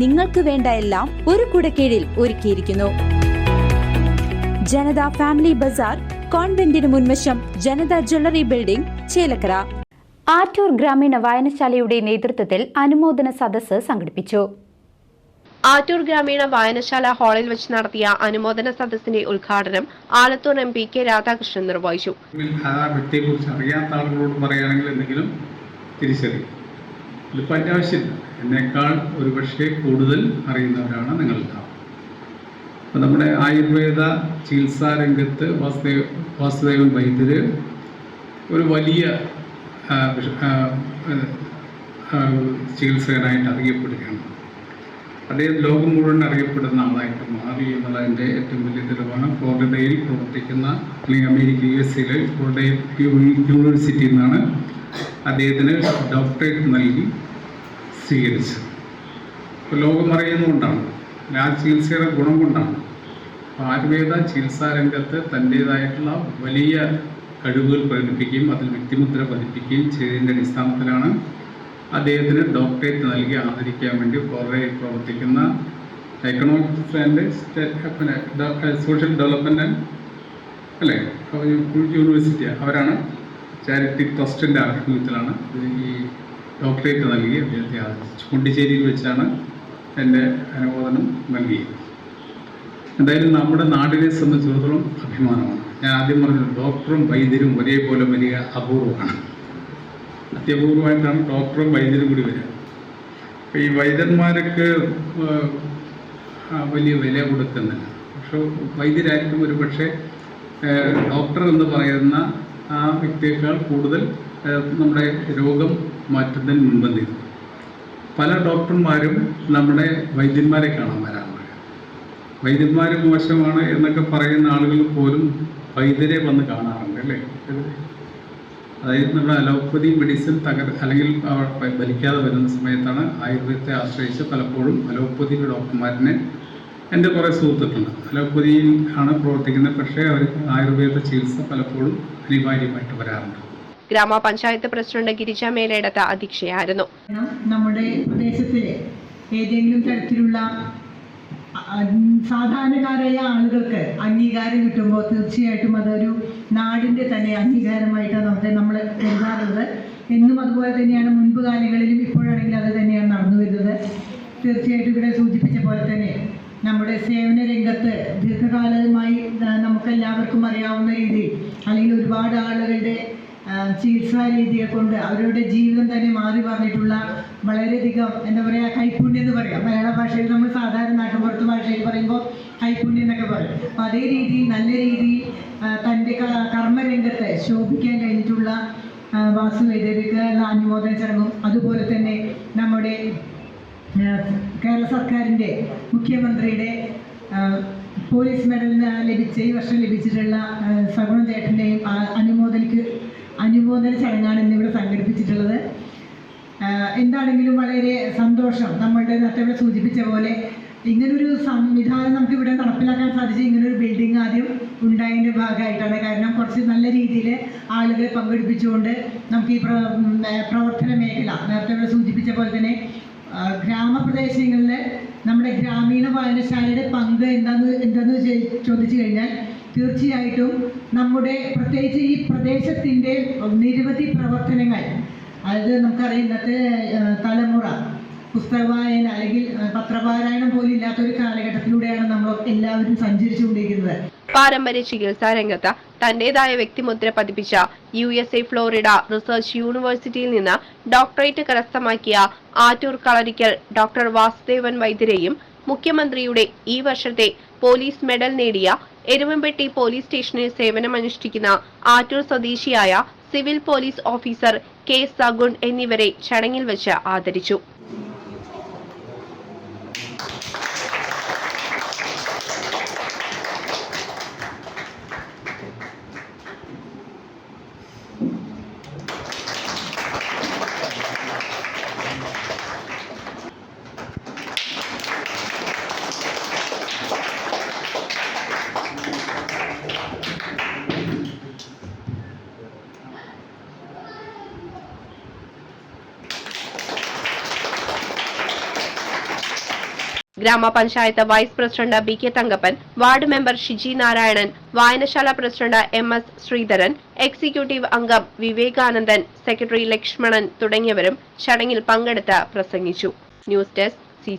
നിങ്ങൾക്ക് വേണ്ട എല്ലാം ഒരു കുടക്കീഴിൽ ഒരുക്കിയിരിക്കുന്നു. ജനത ഫാമിലി ബസാർ കോൺവെന്റിന് മുൻവശം ജനത ജ്വല്ലറി ബിൽഡിംഗ് ചേലക്കര. ആറ്റൂർ ഗ്രാമീണ വായനശാലയുടെ നേതൃത്വത്തിൽ അനുമോദന സദസ്സ് സംഘടിപ്പിച്ചു. ആറ്റൂർ ഗ്രാമീണ വായനശാല ഹാളിൽ വെച്ച് നടത്തിയ അനുമോദന സദസ്സിന്റെ ഉദ്ഘാടനം Alathur M P K Radhakrishnan നിർവഹിച്ചു. ആ വ്യക്തിയെക്കുറിച്ച് അറിയാത്ത ആളുകളോട് പറയുകയാണെങ്കിൽ എന്തെങ്കിലും തിരിച്ചറിയും. ഇതിപ്പോൾ ആവശ്യമില്ല എന്നേക്കാൾ ഒരുപക്ഷെ കൂടുതൽ അറിയുന്നവരാണ് നിങ്ങൾക്ക് അപ്പം നമ്മുടെ ആയുർവേദ ചികിത്സാ രംഗത്ത് വാസുദേവ വാസുദേവൻ വൈദ്യര് ഒരു വലിയ ചികിത്സകനായിട്ട് അറിയപ്പെടുകയാണ്. അദ്ദേഹം ലോകം മുഴുവൻ അറിയപ്പെടുന്ന ആളായിട്ട് മാറി എന്നുള്ളതിന്റെ ഏറ്റവും വലിയ തെളിവാണ്. ഫ്ലോറിഡയിൽ പ്രവർത്തിക്കുന്ന അല്ലെങ്കിൽ അമേരിക്ക യു എസ് എയിലെ ഫ്ലോറിഡയിൽ യൂണിവേഴ്സിറ്റിയിൽ നിന്നാണ് അദ്ദേഹത്തിന് ഡോക്ടറേറ്റ് നൽകി. സ്വീകരിച്ചത് ഇപ്പോൾ ലോകം അറിയുന്നതുകൊണ്ടാണ്. ആ ചികിത്സയുടെ ഗുണം കൊണ്ടാണ്. ആയുർവേദ ചികിത്സാ രംഗത്ത് തന്റേതായിട്ടുള്ള വലിയ കഴിവുകൾ പ്രകടിപ്പിക്കുകയും അതിൽ വ്യക്തിമുദ്ര പതിപ്പിക്കുകയും ചെയ്തതിന്റെ അടിസ്ഥാനത്തിലാണ് അദ്ദേഹത്തിന് ഡോക്ടറേറ്റ് നൽകി ആദരിക്കാൻ വേണ്ടി വളരെ പ്രവർത്തിക്കുന്ന economics and social development and അല്ലേ? യൂണിവേഴ്സിറ്റി അവരാണ് ചാരിറ്റി ട്രസ്റ്റിന്റെ ആഭിമുഖ്യത്തിലാണ് ഈ ഡോക്ടറേറ്റ് നൽകി അദ്ദേഹത്തെ ആദരിച്ചു പോണ്ടിച്ചേരിയിൽ വെച്ചാണ് എന്റെ അനുമോദനം നൽകിയത്. എന്തായാലും നമ്മുടെ നാടിനെ സംബന്ധിച്ചിടത്തോളം അഭിമാനമാണ്. ഞാൻ ആദ്യം പറഞ്ഞത് ഡോക്ടറും വൈദ്യരും ഒരേപോലെ വലിയ അപൂർവമാണ്. അത്യപൂർവമായിട്ടാണ് ഡോക്ടറും വൈദ്യരും കൂടി വരിക. ഈ വൈദ്യന്മാർക്ക് വലിയ വില കൊടുക്കുന്നില്ല. പക്ഷെ വൈദ്യരായിരിക്കും ഒരു പക്ഷേ ഡോക്ടർ എന്ന് പറയുന്ന ആ വ്യക്തിയേക്കാൾ കൂടുതൽ നമ്മുടെ രോഗം മാറ്റുന്നതിന് മുൻപന്തി. പല ഡോക്ടർമാരും നമ്മുടെ വൈദ്യന്മാരെ കാണാൻ വരാറുണ്ട്. വൈദ്യന്മാർ മോശമാണ് എന്നൊക്കെ പറയുന്ന ആളുകൾ പോലും വൈദ്യരെ വന്ന് കാണാറുണ്ട് അല്ലേ? അതായത് നമ്മുടെ അലോപ്പതി മെഡിസിൻ തകർ അല്ലെങ്കിൽ അവർ ഭരിക്കാതെ വരുന്ന സമയത്താണ് ആയുർവേദത്തെ ആശ്രയിച്ച് പലപ്പോഴും അലോപ്പതിയുടെ ഡോക്ടർമാരിനെ എന്റെ കുറേ സുഹൃത്തുക്കളുണ്ട്. അലോപ്പതിയിൽ ആണ് പ്രവർത്തിക്കുന്നത്. പക്ഷേ അവർ ആയുർവേദ ചികിത്സ പലപ്പോഴും അനിവാര്യമായിട്ട് വരാറുണ്ട്. ഗ്രാമപഞ്ചായത്ത് പ്രസിഡന്റ് ഗിരിജ മേലേടത്ത് അധ്യക്ഷയായിരുന്നു. നമ്മുടെ പ്രദേശത്തിലെ ഏതെങ്കിലും തരത്തിലുള്ള സാധാരണക്കാരായ ആളുകൾക്ക് അംഗീകാരം കിട്ടുമ്പോൾ തീർച്ചയായിട്ടും അതൊരു നാടിന്റെ തന്നെ അംഗീകാരമായിട്ടാണ് നമുക്ക് നമ്മൾ കരുതാറുള്ളത്. എന്നും അതുപോലെ തന്നെയാണ് മുൻപ് കാലങ്ങളിലും ഇപ്പോഴാണെങ്കിൽ അത് തന്നെയാണ് നടന്നു വരുന്നത്. തീർച്ചയായിട്ടും ഇവിടെ സൂചിപ്പിച്ച പോലെ തന്നെ നമ്മുടെ സേവന രംഗത്ത് ദീർഘകാലമായി നമുക്കെല്ലാവർക്കും അറിയാവുന്ന രീതിയിൽ അല്ലെങ്കിൽ ഒരുപാട് ആളുകളുടെ ചികിത്സാ രീതിയെ കൊണ്ട് അവരുടെ ജീവിതം തന്നെ മാറി പറഞ്ഞിട്ടുള്ള വളരെയധികം എന്താ പറയുക കൈപ്പുണ്യം എന്ന് പറയാം. മലയാള ഭാഷയിൽ നമ്മൾ സാധാരണ നാട്ടുപുറത്ത് ഭാഷയിൽ പറയുമ്പോൾ കൈപ്പുണ്യം എന്നൊക്കെ പറയും. അപ്പം അതേ രീതിയിൽ നല്ല രീതിയിൽ തന്റെ കർമ്മരംഗത്ത് ശോഭിക്കാൻ കഴിഞ്ഞിട്ടുള്ള ആ, വാസു വൈദ്യർക്ക് അനുമോദന ചടങ്ങും അതുപോലെ തന്നെ നമ്മുടെ കേരള സർക്കാരിന്റെ മുഖ്യമന്ത്രിയുടെ പോലീസ് മെഡലിന് ലഭിച്ച ഈ വർഷം ലഭിച്ചിട്ടുള്ള സഗുണ ചേട്ടന്റെയും അനുമോദനക്ക് അനുമോദന ചടങ്ങാണ് ഇന്നിവിടെ സംഘടിപ്പിച്ചിട്ടുള്ളത്. എന്താണെങ്കിലും വളരെ സന്തോഷം നമ്മളുടെ ഇവിടെ സൂചിപ്പിച്ച പോലെ ഇങ്ങനൊരു സംവിധാനം നമുക്ക് ഇവിടെ നടപ്പിലാക്കാൻ സാധിച്ചു ഇങ്ങനൊരു ബിൽഡിംഗ് ആദ്യം ഉണ്ടായതിന്റെ ഭാഗമായിട്ടാണ്. കാരണം കുറച്ച് നല്ല രീതിയിൽ ആളുകളെ പങ്കെടുപ്പിച്ചുകൊണ്ട് നമുക്ക് ഈ പ്രവർത്തന മേഖല നേരത്തെ ഇവിടെ സൂചിപ്പിച്ച പോലെ തന്നെ ഗ്രാമപ്രദേശങ്ങളിൽ നമ്മുടെ ഗ്രാമീണ വായനശാലയുടെ പങ്ക് എന്താന്ന് എന്താന്ന് ചോദിച്ചു കഴിഞ്ഞാൽ തീർച്ചയായിട്ടും നമ്മുടെ പ്രത്യേകിച്ച് ഈ പ്രദേശത്തിന്റെ നിരവധി പ്രവർത്തനങ്ങൾ. അതായത് നമുക്കറിയാം ഇന്നത്തെ തലമുറ. പുസ്തക വായന അല്ലെങ്കിൽ പത്രപാരായണം പോലും ഇല്ലാത്തൊരു കാലഘട്ടത്തിലൂടെയാണ് നമ്മൾ എല്ലാവരും സഞ്ചരിച്ചുകൊണ്ടിരിക്കുന്നത്. പാരമ്പര്യ ചികിത്സാ രംഗത്ത് തന്റേതായ വ്യക്തിമുദ്ര പതിപ്പിച്ച U S A Florida research യൂണിവേഴ്സിറ്റിയിൽ നിന്ന് ഡോക്ടറേറ്റ് കരസ്ഥമാക്കിയ ആറ്റൂർ കളരിക്കൽ ഡോക്ടർ വാസുദേവൻ വൈദ്യരെയും മുഖ്യമന്ത്രിയുടെ ഈ വർഷത്തെ പോലീസ് മെഡൽ നേടിയ എരുമമ്പെട്ടി പോലീസ് സ്റ്റേഷനിൽ സേവനമനുഷ്ഠിക്കുന്ന ആറ്റൂർ സ്വദേശിയായ civil police officer K Sagun എന്നിവരെ ചടങ്ങിൽ വച്ച് ആദരിച്ചു. ഗ്രാമപഞ്ചായത്ത് vice president B K Thankappan ward member Shiji Narayanan വായനശാല president M S Sreedharan executive അംഗം വിവേകാനന്ദൻ സെക്രട്ടറി ലക്ഷ്മണൻ തുടങ്ങിയവരും ചടങ്ങിൽ പങ്കെടുത്ത് പ്രസംഗിച്ചു. News desk C